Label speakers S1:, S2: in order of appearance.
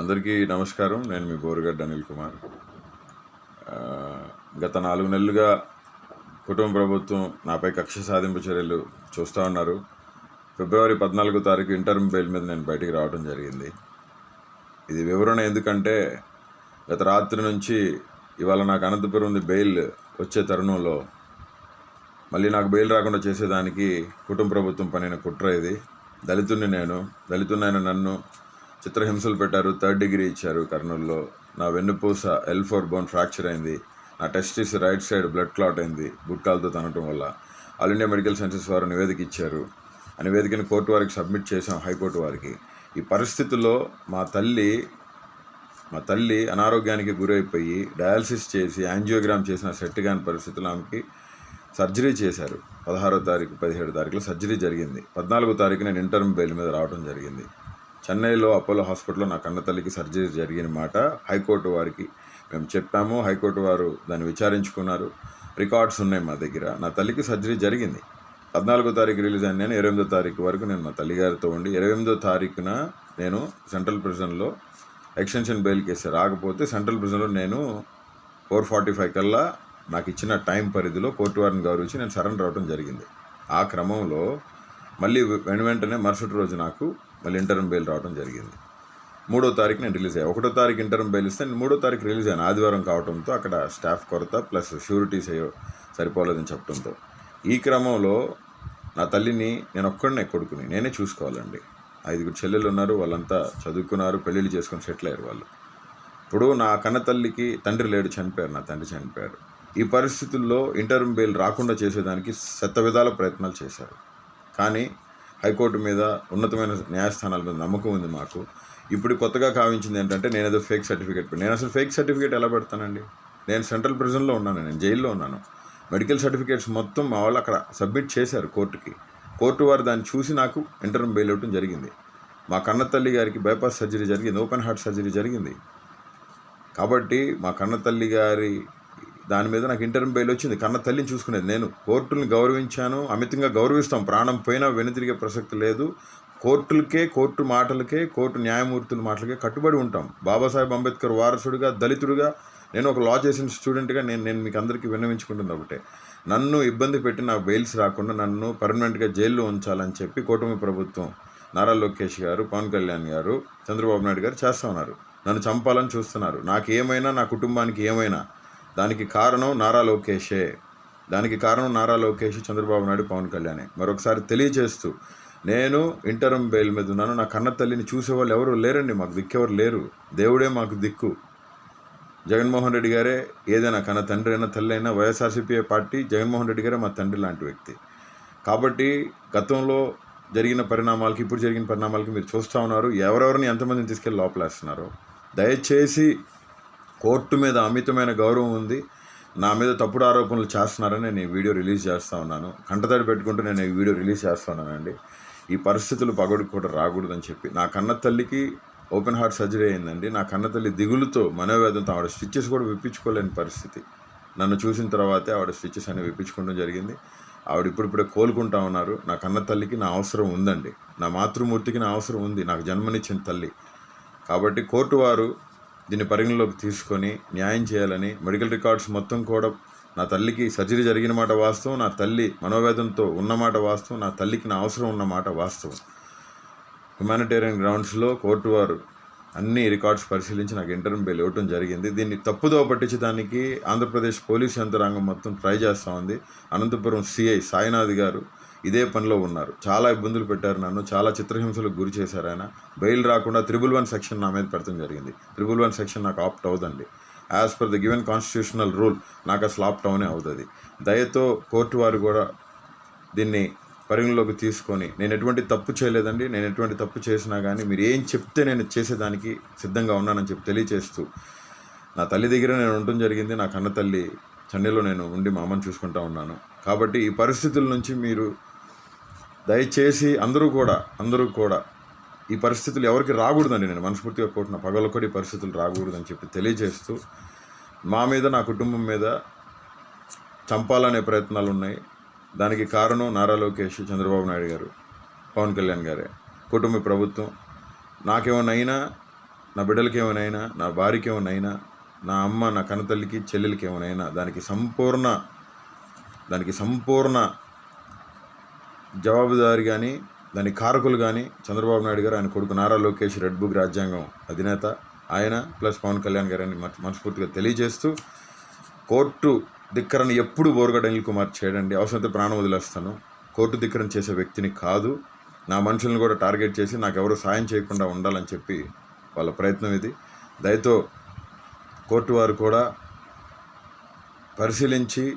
S1: అందరికీ నమస్కారం. నేను మీ బోరుగడ్డ అనిల్ కుమార్. గత నాలుగు నెలలుగా కుటుంబ ప్రభుత్వం నాపై కక్ష సాధింపు చర్యలు చూస్తూ ఉన్నారు. ఫిబ్రవరి పద్నాలుగో తారీఖు ఇంటర్మ్ బెయిల్ మీద నేను బయటికి రావడం జరిగింది. ఇది వివరణ ఎందుకంటే గత రాత్రి నుంచి ఇవాళ నాకు అనంతపురం ఉంది బెయిల్ వచ్చే తరుణంలో. మళ్ళీ నాకు బెయిల్ రాకుండా చేసేదానికి కుటుంబ ప్రభుత్వం పనిన కుట్ర ఇది. దళితుడిని నేను దళితున్నైన నన్ను చిత్రహింసలు పెట్టారు థర్డ్ డిగ్రీ ఇచ్చారు కర్నూలులో. నా వెన్నుపూస ఎల్ ఫోర్ బోన్ ఫ్రాక్చర్ అయింది. నా testis right side blood clot అయింది గుట్కాలతో తనటం వల్ల. ఆల్ ఇండియా మెడికల్ సైన్సెస్ వారు నివేదిక ఇచ్చారు. ఆ నివేదికను కోర్టు వారికి సబ్మిట్ చేశాం హైకోర్టు వారికి. ఈ పరిస్థితుల్లో మా తల్లి మా తల్లి అనారోగ్యానికి గురైపోయి డయాలసిస్ చేసి యాంజియోగ్రామ్ చేసిన సెట్ కాని పరిస్థితులు ఆమెకి సర్జరీ చేశారు. పదహారో తారీఖు పదిహేడు తారీఖులో సర్జరీ జరిగింది. పద్నాలుగో తారీఖు నేను ఇంటర్మ్ బెయిల్ మీద రావడం జరిగింది. చెన్నైలో అపోలో హాస్పిటల్లో నా కన్న తల్లికి సర్జరీ జరిగిన మాట హైకోర్టు వారికి మేము చెప్పాము. హైకోర్టు వారు దాన్ని విచారించుకున్నారు. రికార్డ్స్ ఉన్నాయి మా దగ్గర. నా తల్లికి సర్జరీ జరిగింది. పద్నాలుగో తారీఖు రిలీజ్ అయిన నేను ఇరవై ఎనిమిదో తారీఖు వరకు నేను మా తల్లిగారితో ఉండి ఇరవై ఎనిమిదో తారీఖున నేను సెంట్రల్ ప్రిజన్లో ఎక్స్టెన్షన్ బెయిల్ కేసు రాకపోతే సెంట్రల్ ప్రిజన్లో నేను ఫోర్ ఫార్టీ ఫైవ్ కల్లా నాకు ఇచ్చిన టైం పరిధిలో కోర్టు వారిని గౌరవించి నేను సరెండర్ అవడం జరిగింది. ఆ క్రమంలో మళ్ళీ వెను వెంటనే మరుసటి రోజు నాకు మళ్ళీ ఇంటర్మ్ బెయిల్ రావడం జరిగింది. మూడో తారీఖు నేను రిలీజ్ అయ్యాను ఒకటో తారీఖు ఇంటర్మ్ బెయిల్ ఇస్తే నేను మూడో తారీఖు రిలీజ్ అయ్యాను. ఆదివారం కావడంతో అక్కడ స్టాఫ్ కొరత ప్లస్ షూరిటీస్ అయ్యో సరిపోలేదని చెప్పడంతో ఈ క్రమంలో నా తల్లిని నేను ఒక్కడనే కొడుకుని నేనే చూసుకోవాలండి. ఐదుగురు చెల్లెలు ఉన్నారు వాళ్ళంతా చదువుకున్నారు పెళ్ళిళ్ళు చేసుకొని సెటిల్ అయ్యారు వాళ్ళు. ఇప్పుడు నా కన్న తల్లికి తండ్రి లేడు చనిపోయారు నా తండ్రి చనిపోయారు. ఈ పరిస్థితుల్లో ఇంటర్మ్ బెయిల్ రాకుండా చేసేదానికి శత విధాల ప్రయత్నాలు చేశారు. కానీ హైకోర్టు మీద ఉన్నతమైన న్యాయస్థానాల మీద నమ్మకం ఉంది మాకు. ఇప్పుడు కొత్తగా కావించింది ఏంటంటే నేను ఏదో ఫేక్ సర్టిఫికేట్ నేను అసలు ఫేక్ సర్టిఫికేట్ ఎలా పెడతానండి? నేను సెంట్రల్ ప్రిజన్లో ఉన్నాను నేను జైల్లో ఉన్నాను. మెడికల్ సర్టిఫికేట్స్ మొత్తం మా వాళ్ళు అక్కడ సబ్మిట్ చేశారు కోర్టుకి. కోర్టు వారు దాన్ని చూసి నాకు ఇంటర్మ్ బెయిల్ ఇవ్వడం జరిగింది. మా కన్నతల్లి గారికి బైపాస్ సర్జరీ జరిగింది ఓపెన్ హార్ట్ సర్జరీ జరిగింది. కాబట్టి మా కన్నతల్లి గారి దాని మీద నాకు ఇంటర్మ్ బెయిల్ వచ్చింది. కన్న తల్లిని చూసుకునేది నేను. కోర్టుల్ని గౌరవించాను. అమితంగా గౌరవిస్తాం. ప్రాణం పోయినా వెనుతిరిగే ప్రసక్తి లేదు. కోర్టులకే కోర్టు మాటలకే కోర్టు న్యాయమూర్తుల మాటలకే కట్టుబడి ఉంటాం. బాబాసాహెబ్ అంబేద్కర్ వారసుడిగా దళితుడిగా. నేను ఒక లా చేసిన స్టూడెంట్గా నేను నేను మీకు అందరికీ విన్నవించుకుంటుంది ఒకటే. నన్ను ఇబ్బంది పెట్టి నాకు బెయిల్స్ రాకుండా నన్ను పర్మనెంట్గా జైల్లో ఉంచాలని చెప్పి కూటమి ప్రభుత్వం నారా లోకేష్ గారు పవన్ కళ్యాణ్ గారు చంద్రబాబు నాయుడు గారు చేస్తూ ఉన్నారు. నన్ను చంపాలని చూస్తున్నారు. నాకు ఏమైనా నా కుటుంబానికి ఏమైనా దానికి కారణం నారా లోకేషే. దానికి కారణం నారా లోకేష్ చంద్రబాబు నాయుడు పవన్ కళ్యాణే. మరొకసారి తెలియజేస్తూ నేను ఇంటర్మ్ బెయిల్ మీద ఉన్నాను. నా కన్న తల్లిని చూసేవాళ్ళు ఎవరు లేరండి మాకు దిక్కెవరు లేరు. దేవుడే మాకు దిక్కు. జగన్మోహన్ రెడ్డి గారే ఏదైనా కన్న తండ్రి అయినా తల్లి అయినా వైఎస్ఆర్సీపీ పార్టీ జగన్మోహన్ రెడ్డి గారే మా తండ్రి లాంటి వ్యక్తి. కాబట్టి గతంలో జరిగిన పరిణామాలకి ఇప్పుడు జరిగిన పరిణామాలకి మీరు చూస్తూ ఉన్నారు. ఎవరెవరిని ఎంతమందిని తీసుకెళ్ళి లోపలేస్తున్నారు. దయచేసి కోర్టు మీద అమితమైన గౌరవం ఉంది. నా మీద తప్పుడు ఆరోపణలు చేస్తున్నారని నేను ఈ వీడియో రిలీజ్ చేస్తూ ఉన్నాను. కంటతడి పెట్టుకుంటూ నేను ఈ వీడియో రిలీజ్ చేస్తున్నానండి ఈ పరిస్థితులు పగడికి కూడా రాకూడదని చెప్పి. నా కన్న తల్లికి ఓపెన్ హార్ట్ సర్జరీ అయిందండి. నా కన్న తల్లి దిగులుతో మనోవేదంతో ఆవిడ స్టిచ్చెస్ కూడా విప్పించుకోలేని పరిస్థితి. నన్ను చూసిన తర్వాతే ఆవిడ స్టిచ్చెస్ అన్ని విప్పించుకోవడం జరిగింది. ఆవిడ ఇప్పుడిప్పుడే కోలుకుంటా ఉన్నారు. నా కన్న తల్లికి నా అవసరం ఉందండి. నా మాతృమూర్తికి నా అవసరం ఉంది. నాకు జన్మనిచ్చిన తల్లి. కాబట్టి కోర్టు వారు దీన్ని పరిగణలోకి తీసుకొని న్యాయం చేయాలని మెడికల్ రికార్డ్స్ మొత్తం కూడా నా తల్లికి సర్జరీ జరిగిన మాట వాస్తవం నా తల్లి మనోవేదంతో ఉన్నమాట వాస్తవం నా తల్లికి నా అవసరం ఉన్నమాట వాస్తవం. హ్యుమానిటేరియన్ గ్రౌండ్స్లో కోర్టు వారు అన్ని రికార్డ్స్ పరిశీలించి నాకు ఇంటర్వ్యూ బెయిల్ ఇవ్వటం జరిగింది. దీన్ని తప్పుదో పట్టించడానికి ఆంధ్రప్రదేశ్ పోలీస్ యంత్రాంగం మొత్తం ట్రై చేస్తూ ఉంది. అనంతపురం సిఐ సాయినాథ్ గారు ఇదే పనిలో ఉన్నారు. చాలా ఇబ్బందులు పెట్టారు నన్ను. చాలా చిత్రహింసలకు గురి చేశారు ఆయన. బెయిల్ రాకుండా త్రిబుల్ వన్ సెక్షన్ నా మీద పెడతాం జరిగింది. త్రిబుల్ వన్ సెక్షన్ నాకు opt అవుదండి. As per the given constitutional rule నాకు అసలు ఆప్ట్ అవునే అవుతుంది. దయతో కోర్టు వారు కూడా దీన్ని పరిగణలోకి తీసుకొని నేను ఎటువంటి తప్పు చేయలేదండి. నేను ఎటువంటి తప్పు చేసినా కానీ మీరు ఏం చెప్తే నేను చేసేదానికి సిద్ధంగా ఉన్నానని చెప్పి తెలియచేస్తూ నా తల్లి దగ్గర నేను ఉండటం జరిగింది. నా కన్న తల్లి చెన్నైలో నేను ఉండి మా అమ్మని చూసుకుంటా ఉన్నాను. కాబట్టి ఈ పరిస్థితుల నుంచి మీరు దయచేసి అందరూ కూడా అందరూ కూడా ఈ పరిస్థితులు ఎవరికి రాకూడదండి నేను మనస్ఫూర్తిగా కోరుతున్న. పగలొక్కటి ఈ పరిస్థితులు రాకూడదని చెప్పి తెలియజేస్తూ మా మీద నా కుటుంబం మీద చంపాలనే ప్రయత్నాలు ఉన్నాయి. దానికి కారణం నారా లోకేష్ చంద్రబాబు నాయుడు గారు పవన్ కళ్యాణ్ గారే. కుటుంబ ప్రభుత్వం నాకేమైనా నా బిడ్డలకి ఏమైనా నా భార్యకి ఏమైనా నా అమ్మ నా కనతల్లికి చెల్లెలకి ఏమైనా దానికి సంపూర్ణ దానికి సంపూర్ణ జవాబుదారి కానీ దాని కారకులు కానీ చంద్రబాబు నాయుడు గారు ఆయన కొడుకు నారా లోకేష్ రెడ్ బుక్ రాజ్యాంగం అధినేత. ఆయన ప్లస్ పవన్ కళ్యాణ్ గారని మనస్ఫూర్తిగా తెలియజేస్తూ కోర్టు ధిక్కరణ ఎప్పుడు బోరుగడ్డ అనిల్ కుమార్ చేయడండి. అవసరమైతే ప్రాణం వదిలేస్తాను. కోర్టు ధిక్కరణ చేసే వ్యక్తిని కాదు. నా మనుషులను కూడా టార్గెట్ చేసి నాకు ఎవరు సాయం చేయకుండా ఉండాలని చెప్పి వాళ్ళ ప్రయత్నం ఇది. దయతో కోర్టు వారు కూడా పరిశీలించి